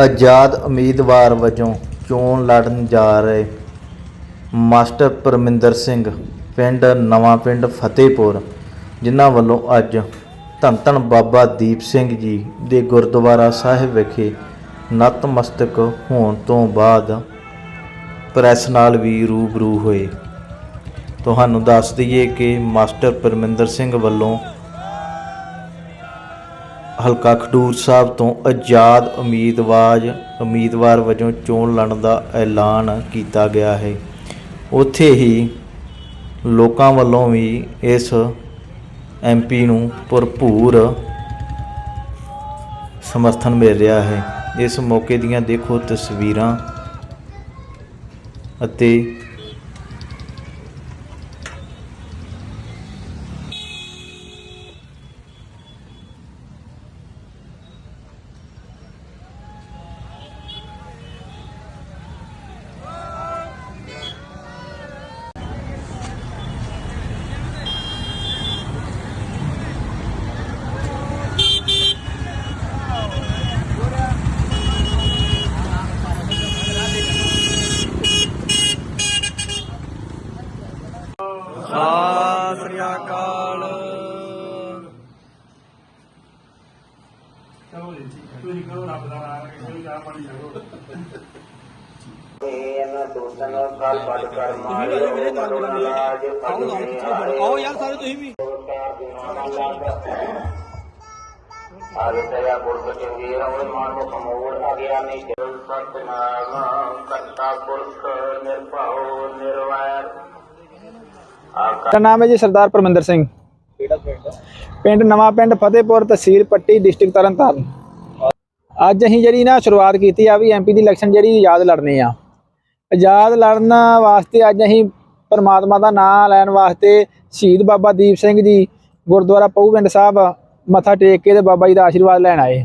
ਆਜ਼ਾਦ ਉਮੀਦਵਾਰ ਵਜੋਂ ਚੋਣ ਲੜਨ ਜਾ ਰਹੇ ਮਾਸਟਰ ਪਰਮਿੰਦਰ ਸਿੰਘ ਪਿੰਡ, ਨਵਾਂ ਪਿੰਡ ਫਤਿਹਪੁਰ, ਜਿਨ੍ਹਾਂ ਵੱਲੋਂ ਅੱਜ ਧੰਨ ਧੰਨ ਬਾਬਾ ਦੀਪ ਸਿੰਘ ਜੀ ਦੇ ਗੁਰਦੁਆਰਾ ਸਾਹਿਬ ਵਿਖੇ ਨਤਮਸਤਕ ਹੋਣ ਤੋਂ ਬਾਅਦ ਪ੍ਰੈਸ ਨਾਲ ਵੀ ਰੂਬਰੂ ਹੋਏ। ਤੁਹਾਨੂੰ ਦੱਸ ਦਈਏ ਕਿ ਮਾਸਟਰ ਪਰਮਿੰਦਰ ਸਿੰਘ ਵੱਲੋਂ ਹਲਕਾ ਖਡੂਰ ਸਾਹਿਬ ਤੋਂ ਆਜ਼ਾਦ ਉਮੀਦਵਾਰ ਉਮੀਦਵਾਰ ਵਜੋਂ ਚੋਣ ਲੜਨ ਦਾ ਐਲਾਨ ਕੀਤਾ ਗਿਆ ਹੈ। ਉੱਥੇ ਹੀ ਲੋਕਾਂ ਵੱਲੋਂ ਵੀ ਇਸ ਐਮਪੀ ਨੂੰ ਭਰਪੂਰ ਸਮਰਥਨ ਮਿਲ ਰਿਹਾ ਹੈ। ਇਸ ਮੌਕੇ ਦੀਆਂ ਦੇਖੋ ਤਸਵੀਰਾਂ ਅਤੇ ਸਤਿ ਸ੍ਰੀ ਅਕਾਲ ਚਲੋ ਜੀ ਤੁਸੀਂ ਕਹੋ ਰੱਬ ਦਾ ਨਾਮ ਕਿਸੇ ਚਾਹ ਪਾਣੀ ਕਰੋ। ਆਓ ਯਾਰ ਸਾਰੇ ਤੁਸੀਂ ਵੀ। ਆਗਿਆ ਪੁਰਖ ਚੰਗੀਰ ਹੋਏ ਮਾਨੋ ਕਮੋੜ ਅਗਿਆ ਨਹੀਂ। ਜਲ ਸਤਨਾਮ ਕਰਤਾ ਪੁਰਖ ਨਿਰਭਉ ਨਿਰਵੈਰ। ਮੇਰਾ ਨਾਮ ਹੈ ਜੀ ਸਰਦਾਰ ਪਰਮਿੰਦਰ ਸਿੰਘ। ਪਿੰਡ ਨਵਾਂ ਪਿੰਡ ਫਤਿਹਪੁਰ ਤਹਿਸੀਲ ਪੱਟੀ ਡਿਸਟ੍ਰਿਕਟ ਤਰਨਤਾਰਨ। ਅੱਜ ਅਸੀਂ ਜਿਹੜੀ ਨਾ ਸ਼ੁਰੂਆਤ ਕੀਤੀ ਆ ਵੀ ਐਮਪੀ ਦੀ ਇਲੈਕਸ਼ਨ ਜਿਹੜੀ ਆਜ਼ਾਦ ਲੜਨੀ ਆ। ਆਜ਼ਾਦ ਲੜਨ ਵਾਸਤੇ ਅੱਜ ਅਸੀਂ ਪਰਮਾਤਮਾ ਦਾ ਨਾਮ ਲੈਣ ਵਾਸਤੇ ਸ਼ਹੀਦ ਬਾਬਾ ਦੀਪ ਸਿੰਘ ਜੀ ਗੁਰਦੁਆਰਾ ਪਹੂਪਿੰਡ ਸਾਹਿਬ ਮੱਥਾ ਟੇਕ ਕੇ ਤੇ ਬਾਬਾ ਜੀ ਦਾ ਆਸ਼ੀਰਵਾਦ ਲੈਣ ਆਏ।